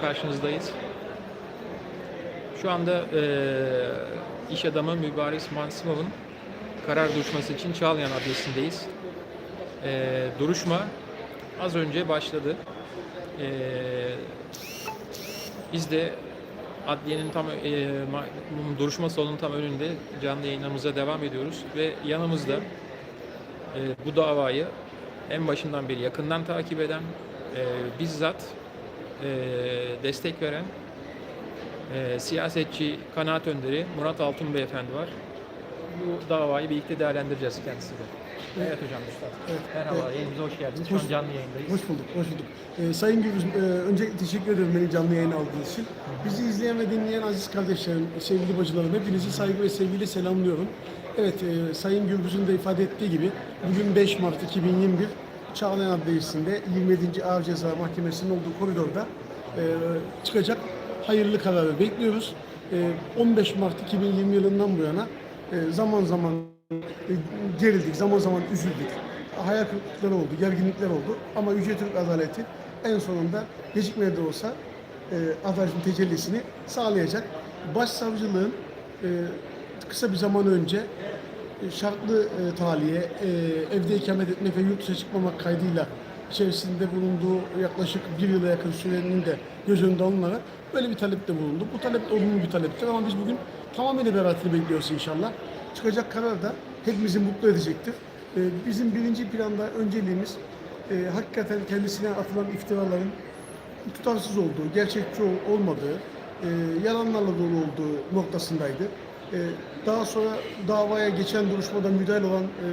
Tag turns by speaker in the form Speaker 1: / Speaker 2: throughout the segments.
Speaker 1: karşınızdayız. Şu anda eee iş adamı Mübariz Mansimov'un karar duruşması için Çağlayan Adliyesi'ndeyiz. Eee, duruşma az önce başladı. Eee, biz de adliyenin tam ma- duruşma salonunun tam önünde canlı yayınımıza devam ediyoruz ve yanımızda eee, bu davayı en başından beri yakından takip eden, eee, bizzat destek veren eee, siyasetçi, kanaat önderi Murat Altun Beyefendi var. Bu davayı birlikte değerlendireceğiz kendisiyle. Evet hocam.
Speaker 2: Evet.
Speaker 1: Merhaba, yayınımıza hoş geldiniz. Şu an
Speaker 2: Hoş-
Speaker 1: canlı yayındayız.
Speaker 2: Hoş bulduk, hoş bulduk. Ee, Sayın Gürbüz, e, önce teşekkür ederim beni canlı yayın aldığınız için. Bizi izleyen ve dinleyen aziz kardeşlerim, sevgili bacılarım, hepinizi saygı ve sevgiyle selamlıyorum. Evet, e, Sayın Gürbüz'ün de ifade ettiği gibi bugün 5 Mart 2021 Çağlayan Adliyesi'nde 27. Ağır Ceza Mahkemesi'nin olduğu koridorda e, çıkacak hayırlı kararı bekliyoruz. E, 15 Mart 2020 yılından bu yana e, zaman zaman e, gerildik, zaman zaman üzüldük. Hayal kırıklıkları oldu, gerginlikler oldu. Ama Yüce Türk adaleti en sonunda gecikmede de olsa e, adaletin tecellisini sağlayacak. Başsavcılığın e, kısa bir zaman önce şartlı e, tahliye, e, evde ikamet etmek ve yurt dışına çıkmamak kaydıyla içerisinde bulunduğu yaklaşık bir yıla yakın sürenin de göz önünde alınarak böyle bir talepte bulundu. Bu talep de olumlu bir taleptir ama biz bugün tamamıyla beraatini bekliyoruz inşallah. Çıkacak karar da hepimizi mutlu edecektir. E, bizim birinci planda önceliğimiz e, hakikaten kendisine atılan iftiraların tutarsız olduğu, gerçekçi ol- olmadığı, e, yalanlarla dolu olduğu noktasındaydı. E, daha sonra davaya geçen duruşmada müdahale olan e,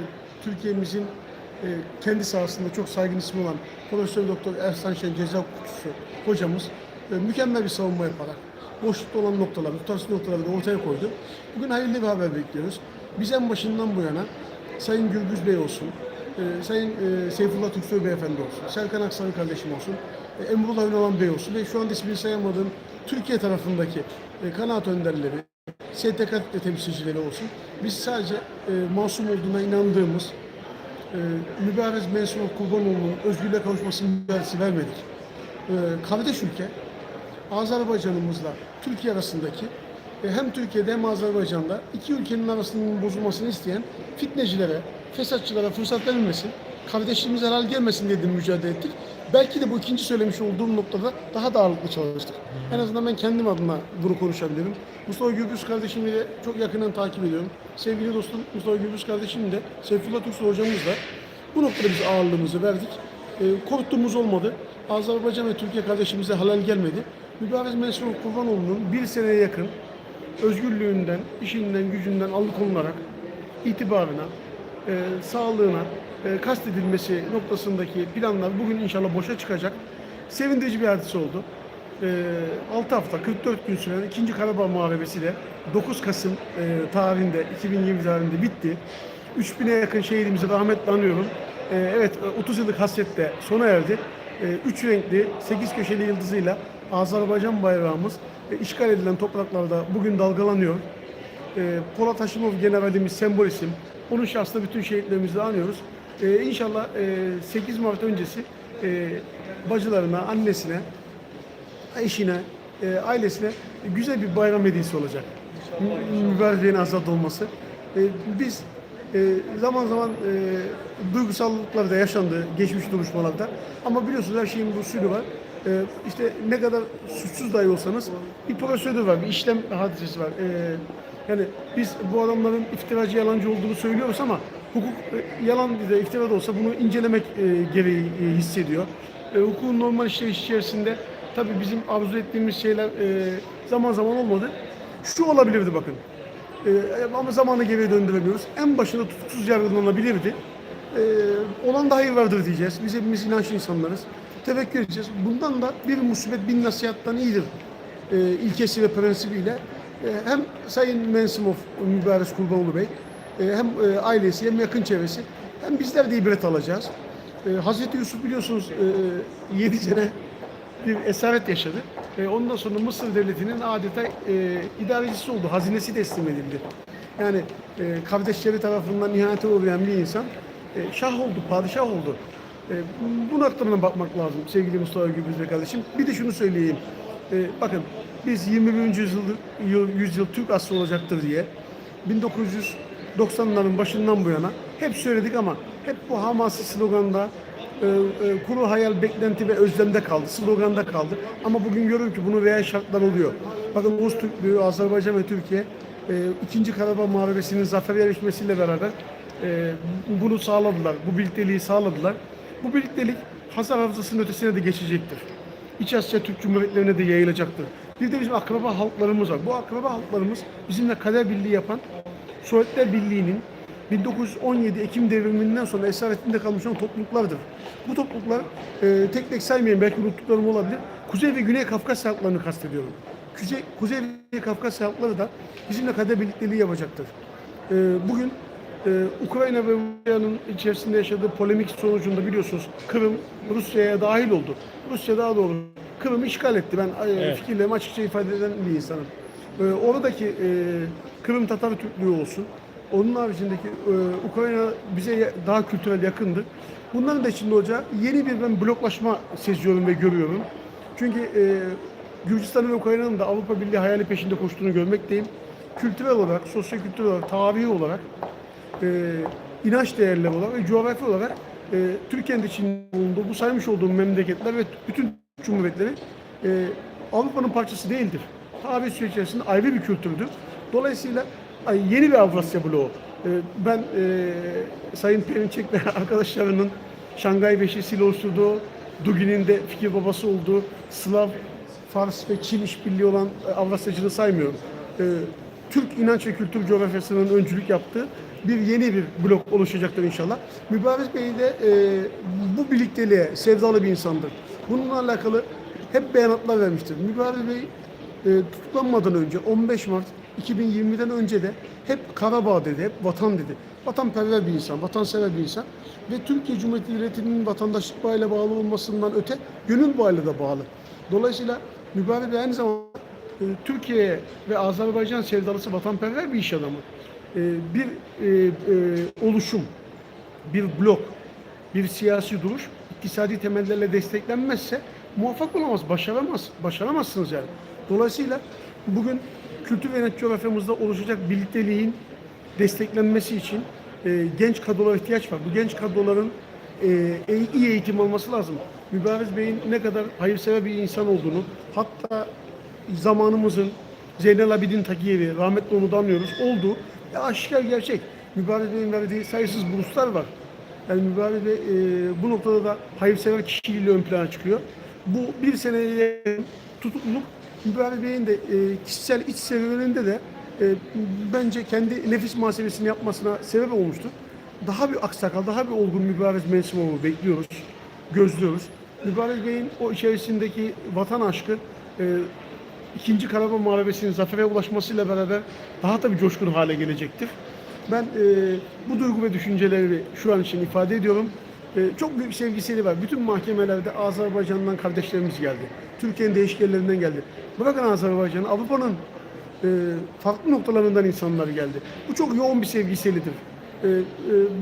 Speaker 2: Türkiye'mizin e, kendi sahasında çok saygın ismi olan Profesör Doktor Ersan Şen ceza hukukçusu hocamız e, mükemmel bir savunma yaparak boşlukta olan noktaları, tutarsız noktaları da ortaya koydu. Bugün hayırlı bir haber bekliyoruz. Biz en başından bu yana Sayın Gürbüz Bey olsun, e, Sayın Seyfullah Türksoy Beyefendi olsun, Serkan Aksaray kardeşim olsun, e, Emrullah Önalan Bey olsun ve şu anda ismini sayamadığım Türkiye tarafındaki e, kanaat önderleri, STK temsilcileri olsun. Biz sadece e, masum olduğuna inandığımız e, mübarez Mensup Kurbanoğlu'nun özgürlüğe kavuşması mücadelesi vermedik. E, kardeş ülke Azerbaycan'ımızla Türkiye arasındaki e, hem Türkiye'de hem Azerbaycan'da iki ülkenin arasının bozulmasını isteyen fitnecilere, fesatçılara fırsat verilmesin, kardeşliğimize halal gelmesin diye de mücadele ettik. Belki de bu ikinci söylemiş olduğum noktada daha da ağırlıklı çalıştık. En azından ben kendim adına bunu konuşabilirim. Mustafa Gürbüz kardeşimi de çok yakından takip ediyorum. Sevgili dostum Mustafa Gürbüz kardeşim de, Seyfullah Türksoy hocamız da bu noktada biz ağırlığımızı verdik. E, korktuğumuz olmadı. Azerbaycan ve Türkiye kardeşimize halal gelmedi. Mübarez Mesut Kurbanoğlu'nun bir seneye yakın özgürlüğünden, işinden, gücünden alıkonularak itibarına, e, sağlığına e, kastedilmesi noktasındaki planlar bugün inşallah boşa çıkacak. Sevindirici bir hadise oldu. E, 6 hafta, 44 gün süren 2. Karabağ Muharebesi de 9 Kasım e, tarihinde, 2020 tarihinde bitti. 3000'e yakın şehidimizi rahmetle anıyorum. E, evet, 30 yıllık hasret de sona erdi. E, üç renkli, 8 köşeli yıldızıyla Azerbaycan bayrağımız e, işgal edilen topraklarda bugün dalgalanıyor. E, Polat Haşimov generalimiz sembol isim. Onun şahsında bütün şehitlerimizi anıyoruz. E, inşallah e, 8 Mart öncesi e, bacılarına, annesine, eşine, e, ailesine güzel bir bayram hediyesi olacak. Mü- Mübarek Bey'in azat olması. E, biz e, zaman zaman e, duygusallıklar da yaşandı geçmiş duruşmalarda. Ama biliyorsunuz her şeyin bir usulü var. E, işte ne kadar suçsuz dahi olsanız bir prosedür var, bir işlem hadisesi var. E, yani biz bu adamların iftiracı, yalancı olduğunu söylüyoruz ama hukuk e, yalan da iftira da olsa bunu incelemek e, gereği e, hissediyor. E, hukukun normal işleyiş içerisinde tabii bizim arzu ettiğimiz şeyler e, zaman zaman olmadı. Şu olabilirdi bakın. E, ama zamanı geriye döndüremiyoruz. En başında tutuksuz yargılanabilirdi. E, olan da hayır vardır diyeceğiz. Biz hepimiz inançlı insanlarız. Tevekkül edeceğiz. Bundan da bir musibet bin nasihattan iyidir e, ilkesi ve prensibiyle hem Sayın Mensimov Mübarek Kurbanoğlu Bey e, hem e, ailesi hem yakın çevresi hem bizler de ibret alacağız. E, Hazreti Yusuf biliyorsunuz e, 7 sene bir esaret yaşadı. E, ondan sonra Mısır Devleti'nin adeta e, idarecisi oldu. Hazinesi teslim edildi. Yani e, kardeşleri tarafından ihanete uğrayan bir insan e, şah oldu, padişah oldu. E, bu noktadan bakmak lazım sevgili Mustafa Gürbüz Bey kardeşim. Bir de şunu söyleyeyim. E, bakın biz 21. yüzyıl, yıl- yüzyıl Türk aslı olacaktır diye 1990'ların başından bu yana hep söyledik ama hep bu hamasi sloganda e, e, kuru hayal, beklenti ve özlemde kaldı, sloganda kaldı. Ama bugün görüyorum ki bunun real şartlar oluyor. Bakın Rus Türklüğü, Azerbaycan ve Türkiye e, ikinci Karabağ Muharebesi'nin zafer yarışmasıyla beraber e, bunu sağladılar, bu birlikteliği sağladılar. Bu birliktelik Hazar Havzası'nın ötesine de geçecektir. İç Asya Türk Cumhuriyetlerine de yayılacaktır. Bir de bizim akraba halklarımız var. Bu akraba halklarımız bizimle kader birliği yapan Sovyetler Birliği'nin 1917 Ekim devriminden sonra esaretinde kalmış olan topluluklardır. Bu topluluklar e, tek tek saymayayım belki unuttuklarım olabilir. Kuzey ve Güney Kafkasya halklarını kastediyorum. Kuzey, Kuzey ve Kafkasya halkları da bizimle kader birlikteliği yapacaktır. E, bugün ee, Ukrayna ve Rusya'nın içerisinde yaşadığı polemik sonucunda biliyorsunuz Kırım Rusya'ya dahil oldu. Rusya daha doğru Kırım'ı işgal etti. Ben e,
Speaker 1: Evet.
Speaker 2: fikirlerimi açıkça ifade eden bir insanım. Ee, oradaki e, Kırım Tatar Türklüğü olsun. Onun haricindeki e, Ukrayna bize daha kültürel yakındı. Bunların da içinde olacağı yeni bir ben bloklaşma seziyorum ve görüyorum. Çünkü e, Gürcistan'ın ve Ukrayna'nın da Avrupa Birliği hayali peşinde koştuğunu görmekteyim. Kültürel olarak, sosyo-kültürel olarak, tarihi olarak e, inanç değerleri olarak ve coğrafi olarak e, Türkiye'nin de içinde bulunduğu bu saymış olduğum memleketler ve bütün cumhuriyetleri e, Avrupa'nın parçası değildir. Tarih süreci içerisinde ayrı bir kültürdür. Dolayısıyla ay, yeni bir Avrasya bloğu. E, ben e, Sayın Perinçek ve arkadaşlarının Şangay Beşisi'yle oluşturduğu, Dugin'in de fikir babası olduğu Slav, Fars ve Çin işbirliği olan e, Avrasyacılığı saymıyorum. E, Türk inanç ve kültür coğrafyasının öncülük yaptığı bir yeni bir blok oluşacaktır inşallah. Mübarek Bey de e, bu birlikteliğe sevdalı bir insandır. Bununla alakalı hep beyanatlar vermiştir. Mübarek Bey e, tutuklanmadan önce 15 Mart 2020'den önce de hep Karabağ dedi, hep vatan dedi. Vatanperver bir insan, vatansever bir insan ve Türkiye Cumhuriyeti Devleti'nin vatandaşlık bağıyla bağlı olmasından öte gönül bağıyla da bağlı. Dolayısıyla Mübarek Bey aynı zamanda Türkiye ve Azerbaycan sevdalısı vatanperver bir iş adamı. E, bir e, e, oluşum, bir blok, bir siyasi duruş iktisadi temellerle desteklenmezse muvaffak olamaz, başaramaz, başaramazsınız yani. Dolayısıyla bugün kültür ve coğrafyamızda oluşacak birlikteliğin desteklenmesi için e, genç kadrolara ihtiyaç var. Bu genç kadroların e, e, iyi eğitim alması lazım. Mübariz Bey'in ne kadar hayırsever bir insan olduğunu, hatta zamanımızın Zeynel Abidin Takiyevi, rahmetli onu da anlıyoruz, oldu. Ya aşikar gerçek. Mübarek verdiği sayısız burslar var. Yani Mübarek e, bu noktada da hayırsever kişiliğiyle ön plana çıkıyor. Bu bir seneye tutukluluk Mübarek Bey'in de e, kişisel iç serüveninde de e, bence kendi nefis muhasebesini yapmasına sebep olmuştur. Daha bir aksakal, daha bir olgun mübarek mensubu bekliyoruz, gözlüyoruz. Mübarek Bey'in o içerisindeki vatan aşkı e, ikinci Karabağ Muharebesi'nin zafere ulaşmasıyla beraber daha da bir coşkun hale gelecektir. Ben e, bu duygu ve düşünceleri şu an için ifade ediyorum. E, çok büyük sevgisiyle var. Bütün mahkemelerde Azerbaycan'dan kardeşlerimiz geldi. Türkiye'nin değişik yerlerinden geldi. Bırakın Azerbaycan'ı, Avrupa'nın e, farklı noktalarından insanlar geldi. Bu çok yoğun bir sevgiselidir. E, e,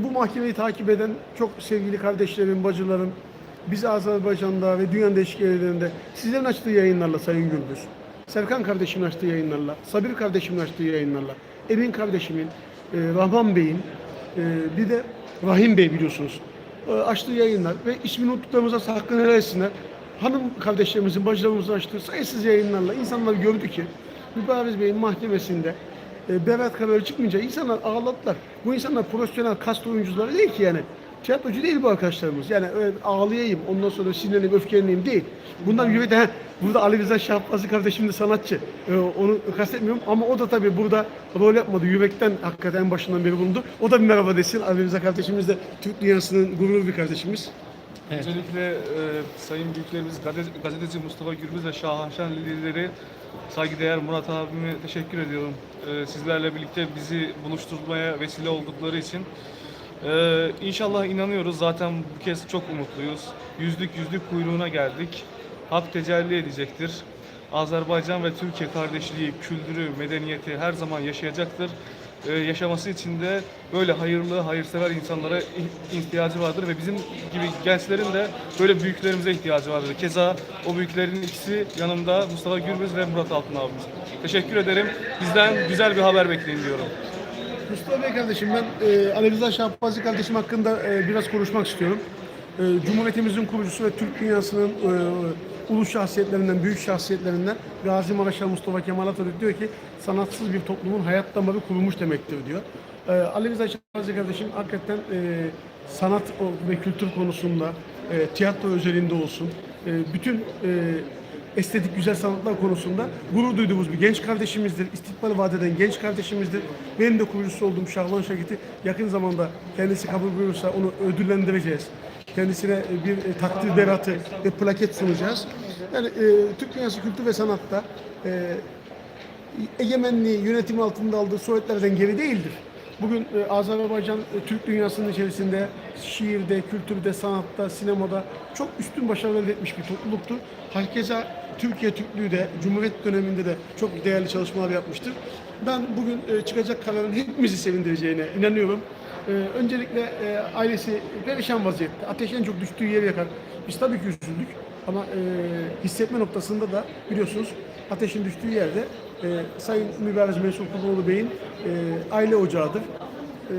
Speaker 2: bu mahkemeyi takip eden çok sevgili kardeşlerim, bacılarım, biz Azerbaycan'da ve dünyanın değişik yerlerinde sizlerin açtığı yayınlarla Sayın Gürbüz, Serkan kardeşimin açtığı yayınlarla, Sabir kardeşimin açtığı yayınlarla, Emin kardeşimin, e, Rahman Bey'in, e, bir de Rahim Bey biliyorsunuz, e, açtığı yayınlar ve ismini unuttuklarımıza hakkını helal etsinler. Hanım kardeşlerimizin, bacılarımızın açtığı sayısız yayınlarla insanlar gördü ki Mübariz Bey'in mahkemesinde e, beraat kararı çıkmayınca insanlar ağladılar. Bu insanlar profesyonel kast oyuncuları değil ki yani. Tiyatrocu değil bu arkadaşlarımız. Yani öyle ağlayayım, ondan sonra sinirlenip öfkeleneyim değil. Bunlar yürekten, he, burada Ali Rıza Şahbazı kardeşim de sanatçı. Ee, onu kastetmiyorum ama o da tabii burada rol yapmadı. Yürekten hakikaten en başından beri bulundu. O da bir merhaba desin. Ali Rıza kardeşimiz de Türk dünyasının gururlu bir kardeşimiz.
Speaker 1: Evet.
Speaker 3: Öncelikle e, sayın büyüklerimiz gazete- gazeteci Mustafa Gürbüz ve Şahaşan liderleri saygıdeğer Murat abime teşekkür ediyorum. E, sizlerle birlikte bizi buluşturmaya vesile oldukları için. E, inşallah inanıyoruz zaten bu kez çok umutluyuz. Yüzlük yüzlük kuyruğuna geldik. Hak tecelli edecektir. Azerbaycan ve Türkiye kardeşliği, kültürü, medeniyeti her zaman yaşayacaktır. e, yaşaması için de böyle hayırlı, hayırsever insanlara ih- ihtiyacı vardır ve bizim gibi gençlerin de böyle büyüklerimize ihtiyacı vardır. Keza o büyüklerin ikisi yanımda Mustafa Gürbüz ve Murat Altın abimiz. Teşekkür ederim. Bizden güzel bir haber bekleyin diyorum.
Speaker 2: Mustafa Bey kardeşim ben e, Ali Rıza Şahbazi kardeşim hakkında e, biraz konuşmak istiyorum. E, Cumhuriyetimizin kurucusu ve Türk dünyasının e, ulu şahsiyetlerinden, büyük şahsiyetlerinden Gazi Maraşal Mustafa Kemal Atatürk diyor ki sanatsız bir toplumun hayat damarı kurulmuş demektir diyor. E, Ali Rıza Şahbazi kardeşim hakikaten e, sanat ve kültür konusunda, e, tiyatro özelinde olsun, e, bütün e, estetik güzel sanatlar konusunda gurur duyduğumuz bir genç kardeşimizdir. İstikbal vaat eden genç kardeşimizdir. Benim de kurucusu olduğum Şahlan Şakit'i yakın zamanda kendisi kabul buyurursa onu ödüllendireceğiz. Kendisine bir e, takdir beratı ve plaket sunacağız. Yani e, Türk Dünyası Kültür ve Sanat'ta e, egemenliği yönetim altında aldığı Sovyetlerden geri değildir. Bugün e, Azerbaycan e, Türk dünyasının içerisinde şiirde, kültürde, sanatta, sinemada çok üstün başarılar elde etmiş bir topluluktur. Herkese Türkiye Türklüğü de Cumhuriyet döneminde de çok değerli çalışmalar yapmıştır. Ben bugün e, çıkacak kararın hepimizi sevindireceğine inanıyorum. E, öncelikle e, ailesi perişan vaziyette. Ateş en çok düştüğü yeri yakar. Biz tabii ki üzüldük ama e, hissetme noktasında da biliyorsunuz ateşin düştüğü yerde e, Sayın Mübarez Mesut Kurboğlu Bey'in e, aile ocağıdır. E,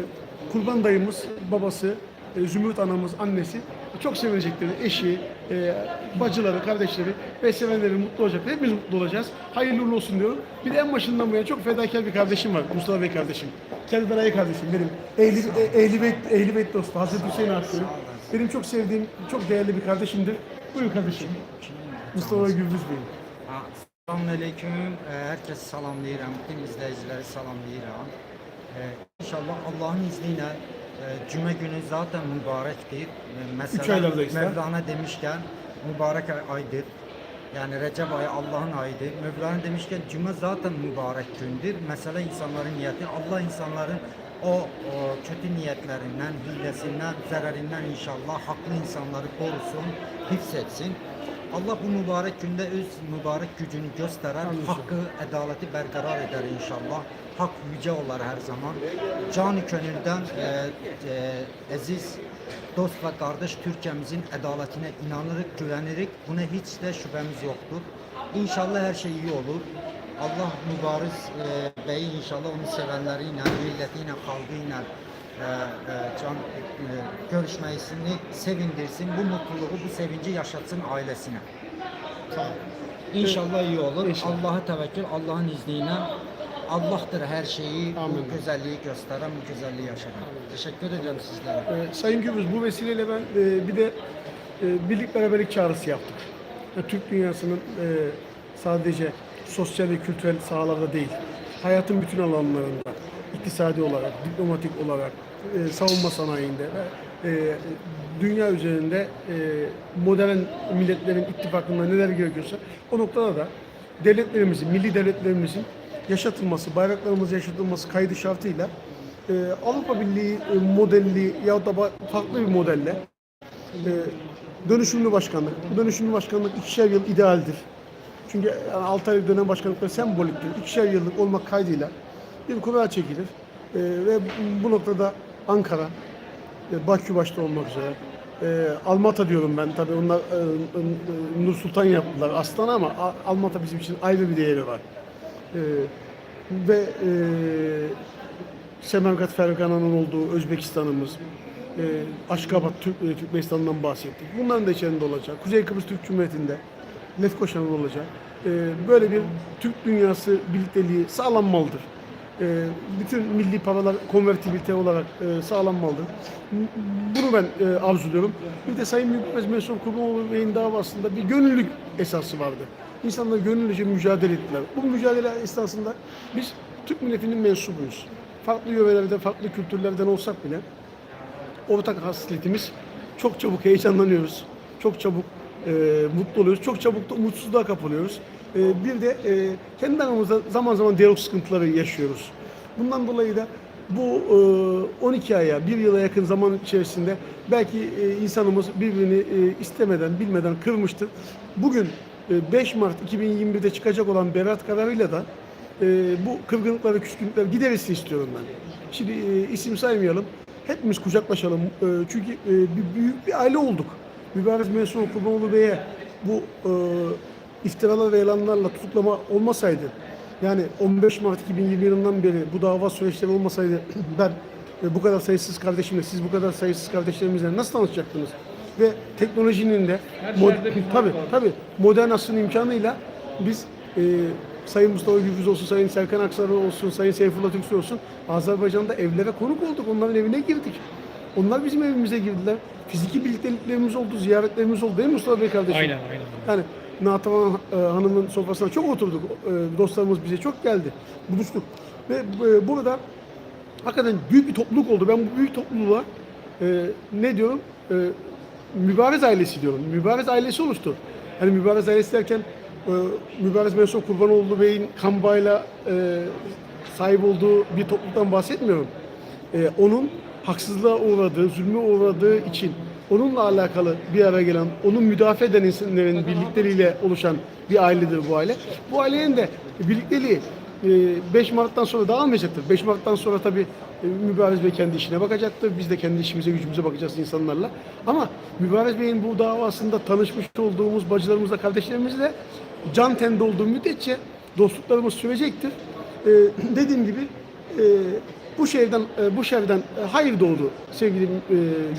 Speaker 2: Kurban dayımız, babası, e, Zümrüt anamız, annesi çok sevinecektir. Eşi, e, bacıları, kardeşleri ve sevenleri mutlu olacak. Hepimiz mutlu olacağız. Hayırlı uğurlu olsun diyorum. Bir de en başından bu yana çok fedakar bir kardeşim var. Mustafa Bey kardeşim. Serdar Ayı kardeşim benim. Ehli, e, ehli, beyt, ehli beyt dostu. Hazreti Hüseyin Hakkı'nın. Benim çok sevdiğim, çok değerli bir kardeşimdir. Buyurun kardeşim. Mustafa Gürbüz Bey.
Speaker 4: Ha, Selamun Aleyküm. Ee, Herkes salamlayıram. Bütün izleyicileri salamlayıram. Ee, İnşallah Allah'ın izniyle Cuma günü zaten mübarektir. Ee, Mesela
Speaker 2: Üç?
Speaker 4: Mevlana demişken mübarek ay- aydır. Yani Recep ayı Allah'ın ayıdır. Mevlana demişken Cuma zaten mübarek gündür. Mesela insanların niyeti Allah insanların o, o kötü niyetlerinden, hilesinden, zararından inşallah haklı insanları korusun, hifzetsin. Allah bu mübarek günde öz mübarek gücünü gösteren, hakkı, adaleti berqərar eder inşallah. Hak yüce olar her zaman. Canı gönülden e, e, aziz dost ve kardeş Türkiye'mizin adaletine inanırık, güvenirik. Buna hiç de şüphemiz yoktur. İnşallah her şey iyi olur. Allah mübariz e, Bey'i inşallah onun sevenleriyle, milletiyle, halkıyla e, e, can görüşmesini sevindirsin. Bu mutluluğu, bu sevinci yaşatsın ailesine. İnşallah iyi olur. Allah'a tevekkül, Allah'ın izniyle Allah'tır her şeyi,
Speaker 2: Amin.
Speaker 4: bu güzelliği gösteren, bu güzelliği yaşayan. Teşekkür ederim sizlere.
Speaker 2: Ee, Sayın Gürbüz bu vesileyle ben e, bir de e, birlik beraberlik çağrısı yaptık. Ya, Türk dünyasının e, sadece sosyal ve kültürel sahalarda değil, hayatın bütün alanlarında, iktisadi olarak, diplomatik olarak, e, savunma sanayinde ve e, dünya üzerinde e, modern milletlerin ittifakında neler gerekiyorsa o noktada da devletlerimizin, milli devletlerimizin yaşatılması, bayraklarımızın yaşatılması kaydı şartıyla e, Avrupa Birliği e, modelli ya da farklı bir modelle e, dönüşümlü başkanlık. Bu dönüşümlü başkanlık ikişer yıl idealdir. Çünkü yani 6 aylık dönem başkanlıkları semboliktir. İkişer yıllık olmak kaydıyla bir kura çekilir. E, ve bu noktada Ankara, e, Bakü başta olmak üzere, e, Almata diyorum ben tabii onlar e, e, Nur Sultan yaptılar aslan ama A- Almata bizim için ayrı bir değeri var. E, ve e, Semergat Fergana'nın olduğu Özbekistan'ımız, e, Aşkabat Türk, e, Türkmenistan'dan bahsettik. Bunların da içerisinde olacak. Kuzey Kıbrıs Türk Cumhuriyeti'nde Lefkoşa'nın olacak. E, böyle bir Türk dünyası birlikteliği sağlanmalıdır. E, bütün milli paralar konvertibilite olarak e, sağlanmalıdır. M- Bunu ben e, arzuluyorum. Bir de Sayın Mükemmez Mesut Kurbanoğlu Bey'in davasında bir gönüllülük esası vardı. İnsanlar gönüllüce mücadele ettiler. Bu mücadele esnasında biz Türk milletinin mensubuyuz. Farklı yörelerden, farklı kültürlerden olsak bile ortak hasletimiz çok çabuk heyecanlanıyoruz. Çok çabuk e, mutlu oluyoruz. Çok çabuk da umutsuzluğa kapılıyoruz. E, bir de e, kendi aramızda zaman zaman diyalog sıkıntıları yaşıyoruz. Bundan dolayı da bu e, 12 aya, bir yıla yakın zaman içerisinde belki e, insanımız birbirini e, istemeden, bilmeden kırmıştır. Bugün e, 5 Mart 2021'de çıkacak olan beraat kararıyla da e, bu kırgınlıklar ve küskünlükler giderilsin istiyorum ben. Şimdi e, isim saymayalım. Hepimiz kucaklaşalım. E, çünkü e, büyük bir aile olduk. Mübarez Mensup Kurmanoğlu Bey'e bu e, iftiralar ve yalanlarla tutuklama olmasaydı yani 15 Mart 2020 yılından beri bu dava süreçleri olmasaydı ben e, bu kadar sayısız kardeşimle, siz bu kadar sayısız kardeşlerimizle nasıl tanışacaktınız? Ve teknolojinin de mod- tabii tabii modern asrın imkanıyla biz e, Sayın Mustafa Gülüz olsun, Sayın Serkan Aksaray olsun, Sayın Seyfullah Türkçü olsun Azerbaycan'da evlere konuk olduk. Onların evine girdik. Onlar bizim evimize girdiler. Fiziki birlikteliklerimiz oldu, ziyaretlerimiz oldu değil mi Mustafa Bey kardeşim?
Speaker 1: Aynen aynen.
Speaker 2: Yani Natavan e, Hanım'ın sofrasına çok oturduk. E, dostlarımız bize çok geldi. Buluştuk. Ve e, burada hakikaten büyük bir topluluk oldu. Ben bu büyük topluluğa ne diyorum? Mübarez ailesi diyorum. Mübarez ailesi oluştu. Hani mübarez ailesi derken mübarez Mensup Kurbanoğlu Bey'in Kamba'yla sahip olduğu bir topluluktan bahsetmiyorum. Onun haksızlığa uğradığı, zulme uğradığı için onunla alakalı bir araya gelen, onun müdafaa eden insanların birlikleriyle oluşan bir ailedir bu aile. Bu ailenin de birlikteliği e, 5 Mart'tan sonra dağılmayacaktır. 5 Mart'tan sonra tabii e, Mübarez Bey kendi işine bakacaktır. Biz de kendi işimize, gücümüze bakacağız insanlarla. Ama Mübarez Bey'in bu davasında tanışmış olduğumuz bacılarımızla, kardeşlerimizle can tende olduğu müddetçe dostluklarımız sürecektir. E, dediğim gibi e, bu şehirden e, bu şehirden e, hayır doğdu sevgili e,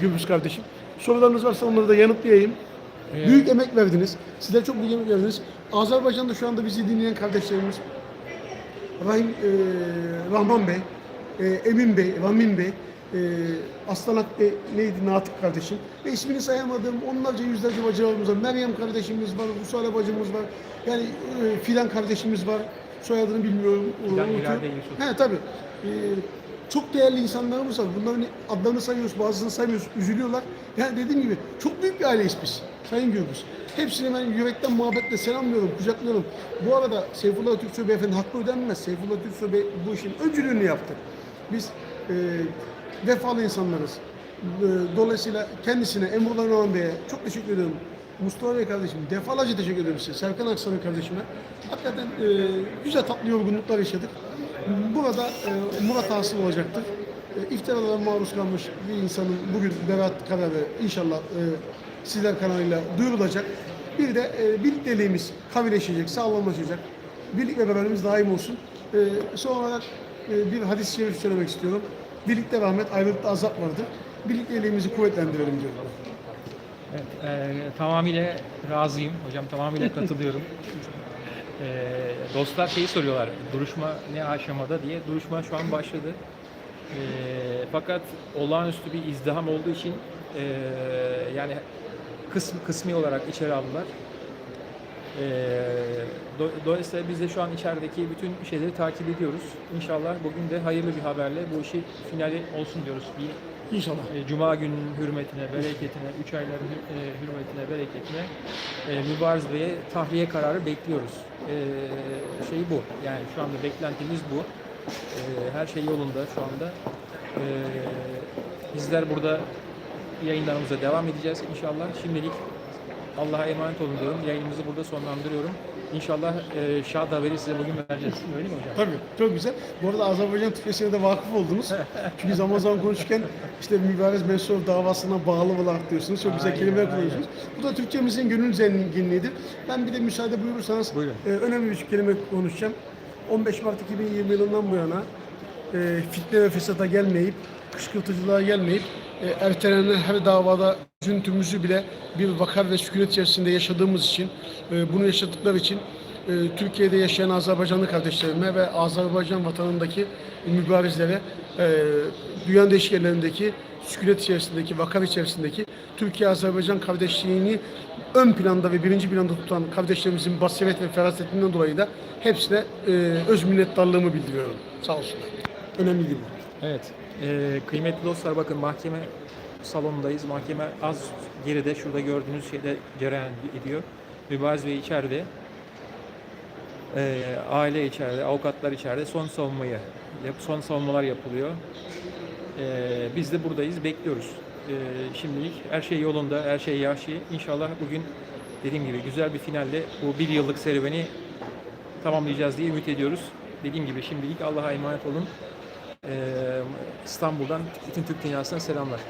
Speaker 2: Gürbüz kardeşim. Sorularınız varsa onları da yanıtlayayım. Büyük emek verdiniz. Sizler çok büyük emek verdiniz. Azerbaycan'da şu anda bizi dinleyen kardeşlerimiz Rahim, e, Rahman Bey, e, Emin Bey, Ramin Bey, e, Aslanak Bey, neydi Natık kardeşim ve ismini sayamadığım onlarca yüzlerce bacılarımız var. Meryem kardeşimiz var, Rusale bacımız var. Yani e, Filan kardeşimiz var. Soyadını bilmiyorum.
Speaker 1: Yusuf.
Speaker 2: He tabii. E, çok değerli insanlarımız var. Bunların adlarını sayıyoruz, bazısını saymıyoruz, üzülüyorlar. Yani dediğim gibi çok büyük bir aileyiz biz. Sayın Gürbüz. Hepsini ben yürekten muhabbetle selamlıyorum, kucaklıyorum. Bu arada Seyfullah Türkçü Beyefendi hakkı ödenmez. Seyfullah Türkçü Bey bu işin öncülüğünü yaptı. Biz e, vefalı insanlarız. E, dolayısıyla kendisine, Emrullah Noğan Bey'e çok teşekkür ediyorum. Mustafa Bey kardeşim defalarca teşekkür ederim size. Serkan Aksaray kardeşime. Hakikaten e, güzel tatlı yorgunluklar yaşadık. Burada e, Murat hasıl olacaktır. E, iftiralara maruz kalmış bir insanın bugün beraat kararı inşallah e, sizler kanalıyla duyurulacak. Bir de birlikteliğimiz kavileşecek, sağlamlaşacak. Birlik ve beraberliğimiz daim olsun. Son olarak bir hadis-i şerif söylemek istiyorum. Birlikte rahmet, ayrılıkta azap vardır. Birlikteliğimizi kuvvetlendirelim diyorum.
Speaker 1: Evet, e, tamamıyla razıyım hocam, tamamıyla katılıyorum. E, dostlar şeyi soruyorlar, duruşma ne aşamada diye. Duruşma şu an başladı. E, fakat olağanüstü bir izdiham olduğu için e, yani kısm, kısmi olarak içeri aldılar. E, do- dolayısıyla biz de şu an içerideki bütün şeyleri takip ediyoruz. İnşallah bugün de hayırlı bir haberle bu işi finali olsun diyoruz. Bir
Speaker 2: İnşallah.
Speaker 1: e, Cuma gününün hürmetine, bereketine, üç ayların e, hürmetine, bereketine e, Mübariz Bey'e tahliye kararı bekliyoruz. E, şey bu. Yani şu anda beklentimiz bu. E, her şey yolunda şu anda. E, bizler burada yayınlarımıza devam edeceğiz inşallah. Şimdilik Allah'a emanet olun diyorum. Yayınımızı burada sonlandırıyorum. İnşallah e, şad haberi size bugün vereceğiz. Öyle mi hocam?
Speaker 2: Tabii, çok güzel. Bu arada Azerbaycan Türkçesi'ne de vakıf oldunuz. Çünkü zaman zaman konuşurken işte mübarez Mesut davasına bağlı olarak diyorsunuz. Çok güzel
Speaker 1: Aynen,
Speaker 2: kelimeler kullanıyorsunuz. Bu da Türkçemizin gönül zenginliğidir. Ben bir de müsaade buyurursanız
Speaker 1: Buyurun.
Speaker 2: e, önemli bir kelime konuşacağım. 15 Mart 2020 yılından bu yana e, fitne ve fesata gelmeyip, kışkırtıcılığa gelmeyip e, ertelenen her davada üzüntümüzü bile bir vakar ve sükunet içerisinde yaşadığımız için, e, bunu yaşadıkları için e, Türkiye'de yaşayan Azerbaycanlı kardeşlerime ve Azerbaycan vatanındaki mübarizlere, e, dünyanın değişik yerlerindeki sükunet içerisindeki, vakar içerisindeki Türkiye-Azerbaycan kardeşliğini ön planda ve birinci planda tutan kardeşlerimizin basiret ve ferasetinden dolayı da hepsine e, öz minnettarlığımı bildiriyorum. Sağ olsunlar. Önemli değil bu.
Speaker 1: Evet. Ee, kıymetli dostlar bakın mahkeme salonundayız. Mahkeme az geride şurada gördüğünüz şeyde cereyan ediyor. Mübariz Bey içeride. Ee, aile içeride, avukatlar içeride. Son savunmayı, son savunmalar yapılıyor. Ee, biz de buradayız, bekliyoruz. Ee, şimdilik her şey yolunda, her şey yaşi. İnşallah bugün dediğim gibi güzel bir finalle bu bir yıllık serüveni tamamlayacağız diye ümit ediyoruz. dediğim gibi şimdilik Allah'a emanet olun. Ee, İstanbul'dan bütün Türk dünyasına selamlar.